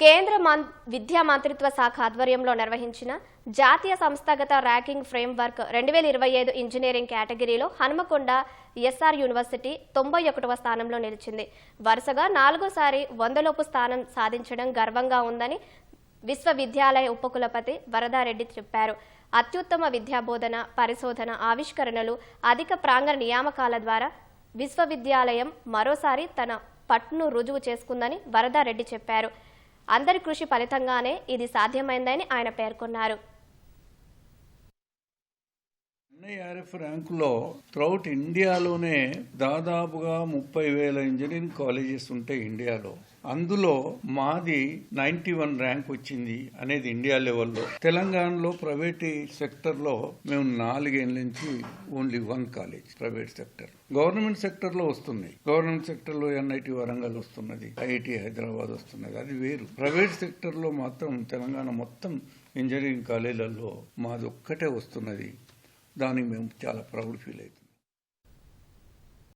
కేంద్ర విద్యా మంత్రిత్వ శాఖ ఆధ్వర్యంలో నిర్వహించిన జాతీయ సంస్థాగత ర్యాంకింగ్ ఫ్రేమ్వర్క్ రెండు వేల ఇరవై ఐదు ఇంజనీరింగ్ కేటగిరీలో హనుమకొండ ఎస్ఆర్ యూనివర్సిటీ తొంభై ఒకటవ స్థానంలో నిలిచింది. వరుసగా నాలుగోసారి వందలోపు స్థానం సాధించడం గర్వంగా ఉందని విశ్వవిద్యాలయ ఉపకులపతి వరదారెడ్డి చెప్పారు. అత్యుత్తమ విద్యాబోధన పరిశోధన ఆవిష్కరణలు అధిక ప్రాంగణ నియామకాల ద్వారా విశ్వవిద్యాలయం మరోసారి తన పట్టును రుజువు చేసుకుందని వరదారెడ్డి చెప్పారు. అందరి కృషి ఫలితంగానే ఇది సాధ్యమైందని ఆయన పేర్కొన్నారు. ఎన్ఐఆర్ఎఫ్ ర్యాంకులో త్రౌట్ ఇండియాలోనే దాదాపుగా ముప్పై వేల ఇంజనీరింగ్ కాలేజెస్ ఉంటాయి ఇండియాలో. అందులో మాది నైన్టీ వన్ ర్యాంక్ వచ్చింది అనేది ఇండియా లెవెల్లో. తెలంగాణలో ప్రైవేట్ సెక్టర్లో మేము నాలుగేళ్ళ నుంచి only one college private sector. Government సెక్టర్లో వస్తున్నాయి. గవర్నమెంట్ సెక్టర్లో ఎన్ఐటి వరంగల్ వస్తున్నది. ఐఐటి హైదరాబాద్ వస్తున్నది. అది వేరు. ప్రైవేట్ సెక్టర్లో మాత్రం తెలంగాణ మొత్తం ఇంజనీరింగ్ కాలేజీలలో మాది ఒక్కటే వస్తున్నది. దానికి మేము చాలా ప్రౌడ్ ఫీల్ అవుతుంది